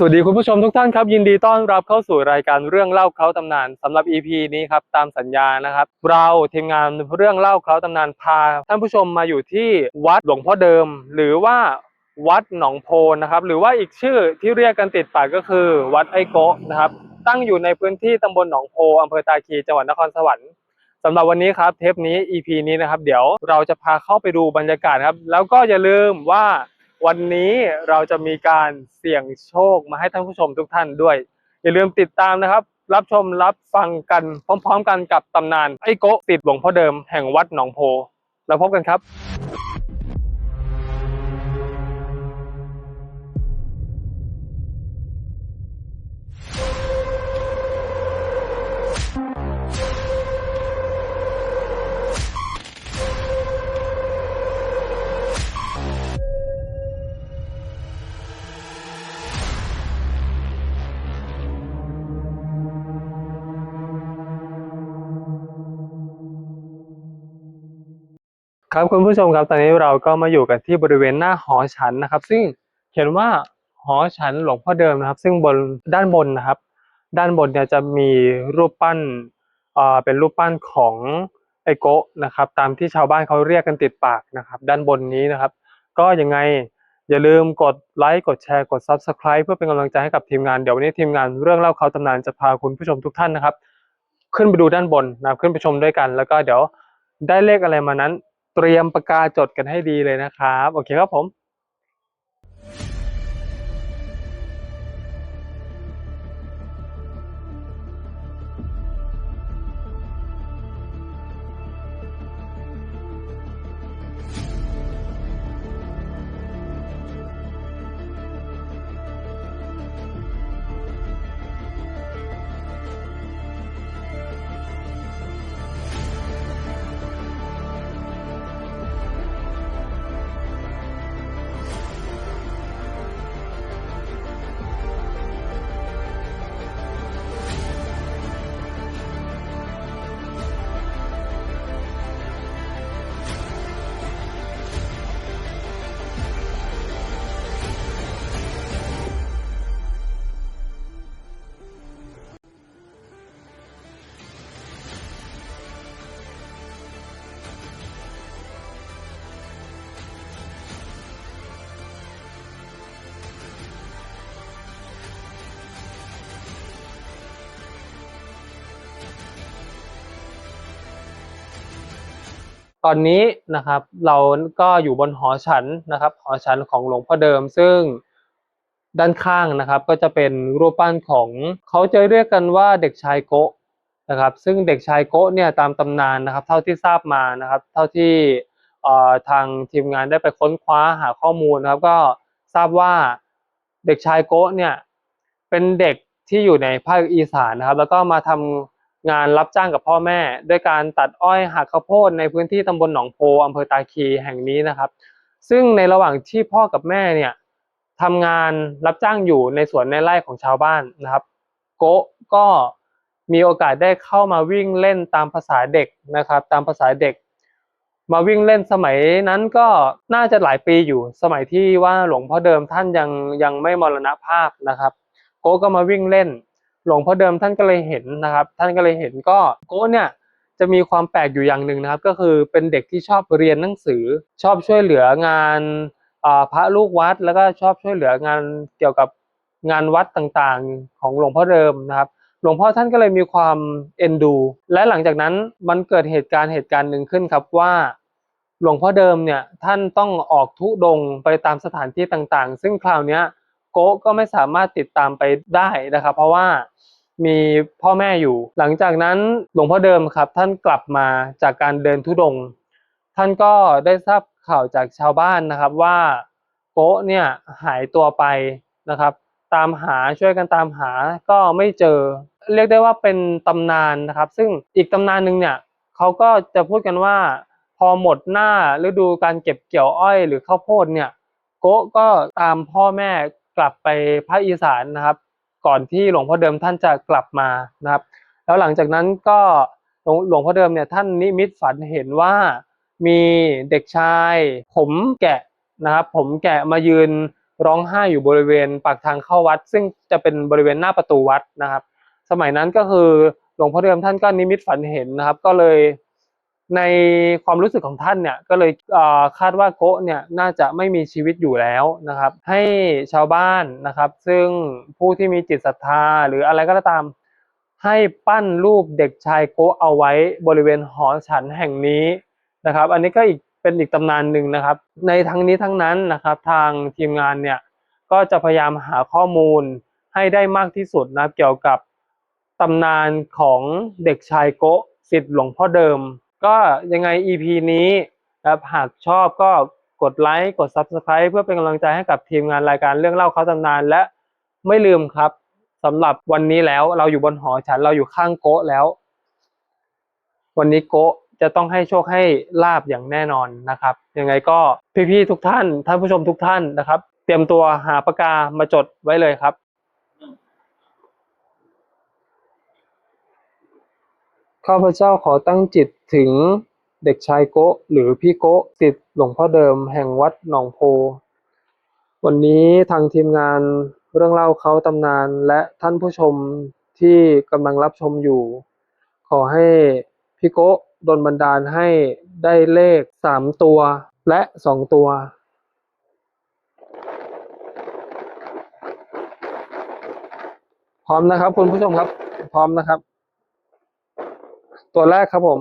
สวัสดีคุณผู้ชมทุกท่านครับ ยินดีต้อนรับเข้าสู่รายการเรื่องเล่าเคล้าตำนานสำหรับ EP นี้ครับตามสัญญานะครับ เราทีมงานเรื่องเล่าเคล้าตำนานพาท่านผู้ชมมาอยู่ที่วัดหลวงพ่อเดิม หรือว่าวัดหนองโพนนะครับ หรือว่าอีกชื่อที่เรียกกันติดปากก็คือ วัดไอโกะนะครับ ตั้งอยู่ในพื้นที่ตำบลหนองโพอำเภอตาคีจังหวัดนครสวรรค์สำหรับวันนี้ครับเทปนี้ EP นี้นะครับ เดี๋ยวเราจะพาเข้าไปดูบรรยากาศครับ แล้วก็อย่าลืมว่า วันนี้เราจะมีการเสี่ยงโชคมาให้ท่านผู้ชมทุกท่านด้วย อย่าลืมติดตามนะครับ รับชมรับฟังกันพร้อม ๆ กันกับตำนานไอ้โกะติดหลวงพ่อเดิมแห่งวัดหนองโพ แล้วพบกันครับ ครับคุณผู้ชมครับตอนนี้เราก็มาอยู่กันที่บริเวณหน้าหอฉันนะครับ ซึ่งเขียนว่าหอฉันหลวงพ่อเดิมนะครับ ซึ่งบนด้านบนนะครับ ด้านบนเนี่ยจะมีรูปปั้นเอ่อเป็นรูปปั้นของไอโกะนะครับ ตามที่ชาวบ้านเขาเรียกกันติดปากนะครับ ด้านบนนี้นะครับ ก็ยังไงอย่าลืมกดไลค์กดแชร์กด Subscribe เพื่อเป็นกำลังใจให้กับทีมงานเดี๋ยววันนี้ทีมงานเรื่องเล่าเขาวตำนานจะพาคุณผู้ชมทุกท่านนะครับ ขึ้นไปดูด้านบนนะครับขึ้นไปชมด้วยกัน แล้วก็เดี๋ยวได้เลขอะไรมานั้น เตรียมปากกาจดกันให้ดีเลยนะครับ โอเคครับผม อนนี้นะครับเราก็อยู่บนหอฉันนะครับหอฉันของหลวงพ่อเดิมซึ่งด้านข้างนะครับก็จะเป็นรูปปั้นของเขาจะเรียกกันว่าเด็กชายโกะนะครับซึ่งเด็กชายโกะเนี่ยตามตำนานนะครับเท่าที่ทราบมานะครับเท่าที่ทางทีมงานได้ไปค้นคว้าหาข้อมูลนะครับก็ทราบว่าเด็กชายโกะเนี่ยเป็นเด็กที่อยู่ในภาคอีสานนะครับแล้วก็มาทำ งานรับจ้างกับพ่อแม่ ด้วยการตัดอ้อยหักข้าวโพดในพื้นที่ตำบลหนองโพอำเภอตาคีแห่งนี้นะครับ ซึ่งในระหว่างที่พ่อกับแม่เนี่ยทำงานรับจ้างอยู่ในสวนในไร่ของชาวบ้านนะครับ โกะก็มีโอกาสได้เข้ามาวิ่งเล่นตามภาษาเด็กนะครับ ตามภาษาเด็ก มาวิ่งเล่นสมัยนั้นก็น่าจะหลายปีอยู่ สมัยที่ว่าหลวงพ่อเดิมท่านยังยังไม่มรณภาพนะครับ โก้ก็มาวิ่งเล่น หลวงพ่อเดิมท่านก็เลยเห็นนะครับ ท่านก็เลยเห็นก็โก้เนี่ยจะมีความแปลกอยู่อย่างหนึ่งนะครับ ก็คือเป็นเด็กที่ชอบเรียนหนังสือ ชอบช่วยเหลืองานพระลูกวัด แล้วก็ชอบช่วยเหลืองานเกี่ยวกับงานวัดต่างๆ ของหลวงพ่อเดิมนะครับหลวงพ่อท่านก็เลยมีความเอ็นดู และหลังจากนั้นมันเกิดเหตุการณ์เหตุการณ์หนึ่งขึ้นครับว่า หลวงพ่อเดิมเนี่ยท่านต้องออกทุดงไปตามสถานที่ต่างๆ ซึ่งคราวเนี้ย กะก็ไม่สามารถติดตามไปได้นะครับ เพราะว่ามีพ่อแม่อยู่ หลังจากนั้นหลวงพ่อเดิมครับ ท่านกลับมาจากการเดินทุดงค์ท่านก็ได้ทราบข่าวจากชาวบ้านนะครับว่าโกะเนี่ยหายตัวไปนะครับ ตามหาช่วยกันตามหาก็ไม่เจอ เรียกได้ว่าเป็นตำนานนะครับ ซึ่งอีกตำนานหนึ่งเนี่ยเขาก็จะพูดกันว่า พอหมดหน้าฤดูการเก็บเกี่ยวอ้อยหรือข้าวโพดเนี่ยโกะก็ตามพ่อแม่ กลับไปภาคอีสานนะครับ ก่อนที่หลวงพ่อเดิมท่านจะกลับมานะครับ แล้วหลังจากนั้นก็หลวงหลวงพ่อเดิมเนี่ยท่านนิมิตฝันเห็นว่ามีเด็กชาย ผมแกะนะครับ ผมแกะมายืนร้องไห้อยู่บริเวณปากทางเข้าวัด ซึ่งจะเป็นบริเวณหน้าประตูวัดนะครับ สมัยนั้นก็คือหลวงพ่อเดิมท่านก็นิมิตฝันเห็นนะครับ ก็เลย ในความรู้สึกของท่านเนี่ยก็เลยคาดว่าโกะเนี่ยน่าจะไม่มีชีวิตอยู่แล้วนะครับ ให้ชาวบ้านนะครับ ซึ่งผู้ที่มีจิตศรัทธาหรืออะไรก็ตาม ให้ปั้นรูปเด็กชายโกะเอาไว้บริเวณหอฉันแห่งนี้นะครับ อันนี้ก็อีกเป็นอีกตำนานหนึ่งนะครับ ในทั้งนี้ทั้งนั้นนะครับ ทางทีมงานเนี่ยก็จะพยายามหาข้อมูลให้ได้มากที่สุดนะเกี่ยวกับตำนานของเด็กชายโกะสิทธิ์หลวงพ่อเดิม ก็ยังไง EP นี้ครับหากชอบก็กดไลค์กด Subscribe เพื่อเป็นกำลังใจให้กับทีมงานรายการเรื่องเล่าเขาตำนาน และไม่ลืมครับสำหรับวันนี้แล้วเราอยู่บนหอฉันเราอยู่ข้างโกะแล้ว วันนี้โกะจะต้องให้โชคให้ลาบอย่างแน่นอนนะครับ ยังไงก็พี่ๆทุกท่านท่านผู้ชมทุกท่านนะครับ เตรียมตัวหาปากกามาจดไว้เลยครับ ข้าพเจ้าขอตั้งจิตถึงเด็กชายโกะหรือพี่โกะสิทธิ์หลวงพ่อเดิมแห่งวัดหนองโพ วันนี้ทางทีมงานเรื่องเล่าเขาตำนานและท่านผู้ชมที่กำลังรับชมอยู่ ขอให้พี่โกะดลบันดาลให้ได้เลขสามตัวและสองตัวพร้อมนะครับคุณผู้ชมครับ พร้อมนะครับ ตัวแรกครับผม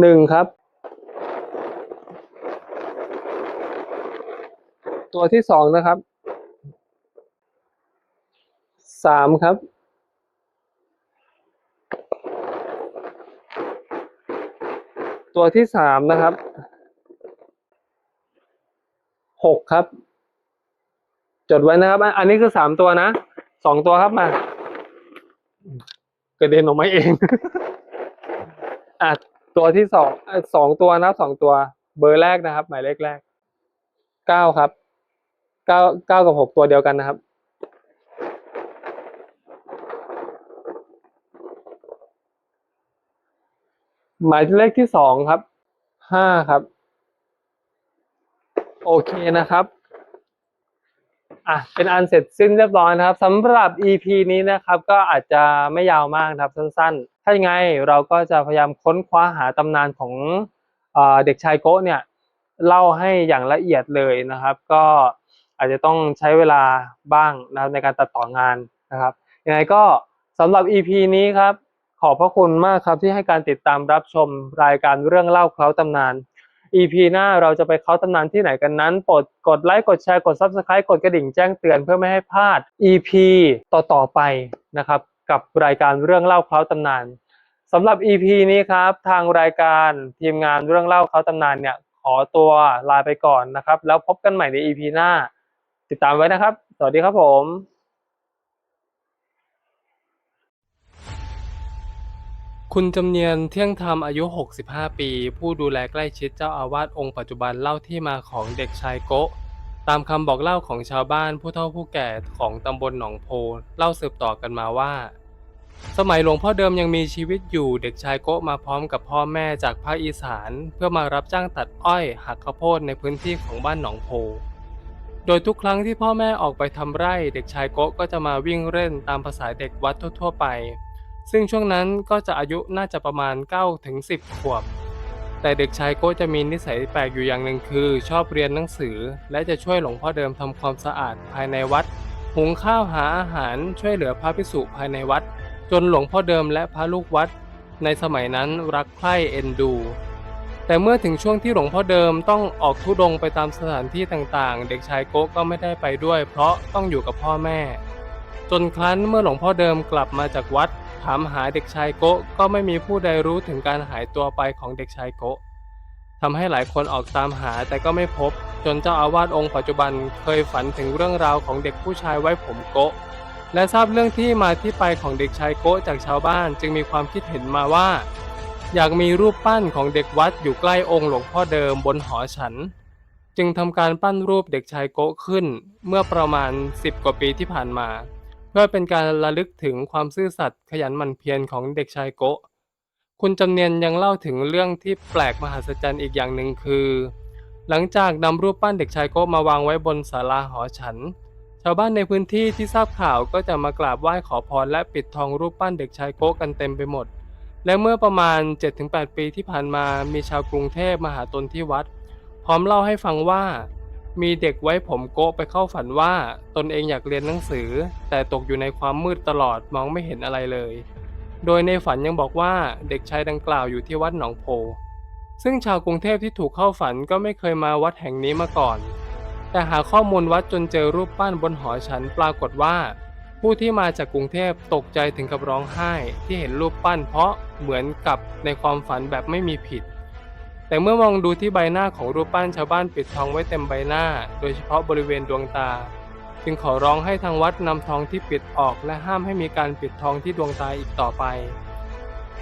หนึ่งครับ ตัวที่สองนะครับสามครับตัวที่สามนะครับหกครับ จดไว้นะครับ อันนี้คือสามตัวนะสองตัวครับมา ระเด็นออกมาเอง อะตัวที่สองสองตัวนะสองตัว เบอร์แรกนะครับ หมายเลขแรกเก้าครับเก้าเก้ากับหกตัวเดียวกันนะครับ หมายเลขที่สองครับห้าครับ โอเคนะครับ อะเป็นอันเสร็จสิ้นเรียบร้อยนะครับสำหรับ EP นี้นะครับก็อาจจะไม่ยาวมากนะครับสั้นๆ ถ้ายังไงเราก็จะพยายามค้นคว้าหาตำนานของเอเด็กชายโกะเนี่ยเล่าให้อย่างละเอียดเลยนะครับ ก็อาจจะต้องใช้เวลาบ้างนะครับในการตัดต่องานนะครับยังไงก็สำหรับ EP นี้ครับขอบพระคุณมากครับที่ให้การติดตามรับชมรายการเรื่องเล่าเคล้าตำนาน EP หน้าเราจะไปเคล้าตำนานที่ไหนกันนั้นโปรดกดไลค์กดแชร์กด Subscribe กดกระดิ่งแจ้งเตือนเพื่อไม่ให้พลาด EP ต่อๆไปนะครับกับรายการเรื่องเล่าเค้าตำนานสำหรับ EP นี้ครับทางรายการทีมงานเรื่องเล่าเค้าตำนานเนี่ยขอตัวลาไปก่อนนะครับ แล้วพบกันใหม่ใน EP หน้า ติดตามไว้นะครับ สวัสดีครับผม คุณจำเนียนเที่ยงธรรมอายุ 65 ปี ผู้ดูแลใกล้ชิดเจ้าอาวาสองค์ปัจจุบันเล่าที่มาของเด็กชายโกะตามคำบอกเล่าของชาวบ้านผู้เฒ่าผู้แก่ของตำบลหนองโพเล่าสืบต่อกันมาว่า สมัยหลวงพ่อเดิมยังมีชีวิตอยู่เด็กชายโกะมาพร้อมกับพ่อแม่จากภาคอีสาน เพื่อมารับจ้างตัดอ้อยหักข้าวโพดในพื้นที่ของบ้านหนองโพ โดยทุกครั้งที่พ่อแม่ออกไปทำไร่ เด็กชายโกะก็จะมาวิ่งเล่นตามภาษาเด็กวัดทั่วๆไป ซึ่งช่วงนั้นก็จะอายุน่าจะประมาณ 9 ถึง 10 ขวบ แต่เด็กชายโก้จะมีนิสัยแปลกอยู่อย่างหนึ่งคือ ชอบเรียนหนังสือ และจะช่วยหลวงพ่อเดิมทำความสะอาดภายในวัด หุงข้าวหาอาหารช่วยเหลือพระภิกษุภายในวัด จนหลวงพ่อเดิมและพระลูกวัด ในสมัยนั้นรักใคร่เอ็นดูแต่เมื่อถึงช่วงที่หลวงพ่อเดิมต้องออกทุดงไปตามสถานที่ต่างๆ เด็กชายโกะก็ไม่ได้ไปด้วย เพราะต้องอยู่กับพ่อแม่ จนครั้นเมื่อหลวงพ่อเดิมกลับมาจากวัด ถามหาเด็กชายโกะก็ไม่มีผู้ใดรู้ถึงการหายตัวไปของเด็กชายโกะทำให้หลายคนออกตามหาแต่ก็ไม่พบ จนเจ้าอาวาสองค์ปัจจุบันเคยฝันถึงเรื่องราวของเด็กผู้ชายไว้ผมโกะและทราบเรื่องที่มาที่ไปของเด็กชายโกะจากชาวบ้านจึงมีความคิดเห็นมาว่า อยากมีรูปปั้นของเด็กวัดอยู่ใกล้องค์หลวงพ่อเดิมบนหอฉัน จึงทำการปั้นรูปเด็กชายโกะขึ้น เมื่อประมาณ 10 กว่าปีที่ผ่านมา เพื่อเป็นการระลึกถึงความซื่อสัตย์ขยันหมั่นเพียรของเด็กชายโกะ คุณจำเนียนยังเล่าถึงเรื่องที่แปลกมหัศจรรย์อีกอย่างหนึ่งคือ หลังจากนำรูปปั้นเด็กชายโกะมาวางไว้บนศาลาหอฉัน ชาวบ้านในพื้นที่ที่ทราบข่าวก็จะมากราบไหว้ขอพรและปิดทองรูปปั้นเด็กชายโกะกันเต็มไปหมด และเมื่อประมาณ 7-8 ปีที่ผ่านมามีชาวกรุงเทพมาหาตนที่วัด พร้อมเล่าให้ฟังว่า มีเด็กไว้ผมโกะไปเข้าฝันว่า ตนเองอยากเรียนหนังสือ แต่ตกอยู่ในความมืดตลอดมองไม่เห็นอะไรเลย โดยในฝันยังบอกว่าเด็กชายดังกล่าวอยู่ที่วัดหนองโพ ซึ่งชาวกรุงเทพที่ถูกเข้าฝันก็ไม่เคยมาวัดแห่งนี้มาก่อน แต่หาข้อมูลวัดจนเจอรูปปั้นบนหอฉันปรากฏว่า ผู้ที่มาจากกรุงเทพตกใจถึงกับร้องไห้ที่เห็นรูปปั้นเพราะเหมือนกับในความฝันแบบไม่มีผิด แต่เมื่อมองดูที่ใบหน้าของรูปปั้นชาวบ้านปิดทองไว้เต็มใบหน้า โดยเฉพาะบริเวณดวงตา จึงขอร้องให้ทางวัดนำทองที่ปิดออกและห้ามให้มีการปิดทองที่ดวงตาอีกต่อไป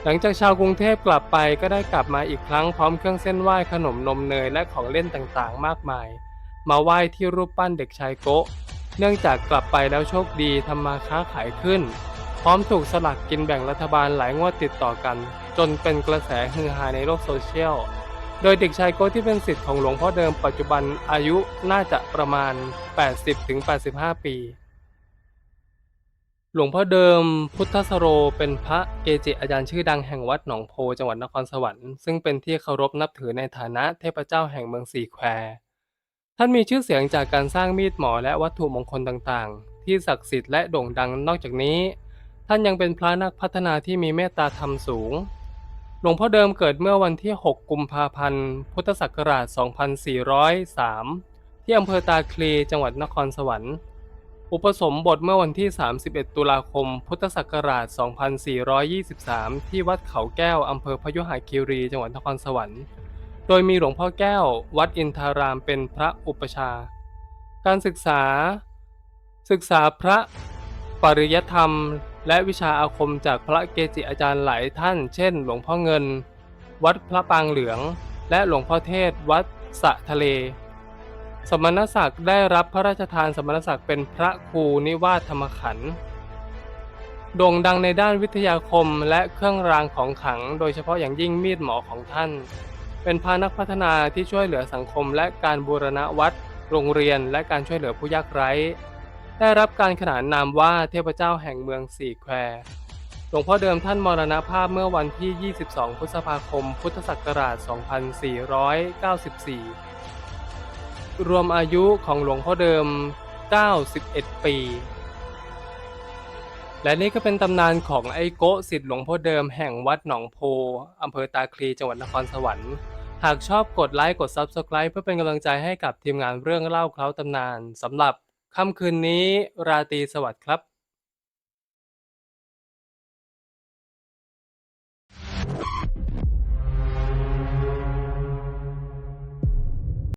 หลังจากชาวกรุงเทพกลับไปก็ได้กลับมาอีกครั้งพร้อมเครื่องเส้นไหว้ขนมนมเนยและของเล่นต่างๆ มากมาย มาไหว้ที่รูปปั้นเด็กชายโกะเนื่องจากกลับไปแล้วโชคดีทำมาค้าขายขึ้น พร้อมถูกสลักกินแบ่งรัฐบาลหลายงวดติดต่อกัน จนเป็นกระแสฮือฮาในโลกโซเชียล โดยเด็กชายโก้ที่เป็นศิษย์ของหลวงพ่อเดิมปัจจุบันอายุน่าจะประมาณ 80-85 ปี หลวงพ่อเดิมพุทธสโรเป็นพระเกจิอาจารย์ชื่อดังแห่งวัดหนองโพจังหวัดนครสวรรค์ซึ่งเป็นที่เคารพนับถือในฐานะเทพเจ้าแห่งเมืองสี่แควท่านมีชื่อเสียงจากการสร้างมีดหมอและวัตถุมงคลต่างๆ ที่ศักดิ์สิทธิ์และโด่งดังนอกจากนี้ ท่านยังเป็นพระนักพัฒนาที่มีเมตตาธรรมสูง หลวงพ่อเดิมเกิดเมื่อวันที่ 6 กุมภาพันธ์ พุทธศักราช 2403 ที่อำเภอตาคลี จังหวัดนครสวรรค์ อุปสมบทเมื่อวันที่ 31 ตุลาคม พุทธศักราช 2423 ที่วัดเขาแก้ว อำเภอพยุหคีรี จังหวัดนครสวรรค์ โดยมีหลวงพ่อแก้ว วัดอินทารามเป็นพระอุปชา การศึกษา ศึกษาพระปริยธรรม และวิชาอาคมจากพระเกจิอาจารย์หลายท่าน เช่น หลวงพ่อเงิน วัดพระปางเหลือง และหลวงพ่อเทศ วัดสะทะเล สมณศักดิ์ได้รับพระราชทานสมณศักดิ์เป็นพระครูนิวาสธรรมขันธ์โด่งดังในด้านวิทยาคมและเครื่องรางของขลัง โดยเฉพาะอย่างยิ่งมีดหมอของท่าน เป็นพานักพัฒนาที่ช่วยเหลือสังคมและการบูรณะวัด โรงเรียนและการช่วยเหลือผู้ยากไร้ ได้รับการขนานนามว่าเทพเจ้าแห่งเมืองสี่แควหลวงพ่อเดิมท่านมรณภาพเมื่อวันที่ 22 พฤษภาคม พุทธศักราช 2494 รวมอายุของหลวงพ่อเดิม 91 ปี และนี่ก็เป็นตำนานของไอโกะสิทธิ์หลวงพ่อเดิมแห่งวัดหนองโพอำเภอตาคลีจังหวัดนครสวรรค์ หากชอบกดไลค์กด Subscribe เพื่อเป็นกำลังใจให้กับทีมงานเรื่องเล่าเคล้าตำนานสำหรับ ค่ำคืนนี้ราตรีสวัสดิ์ครับ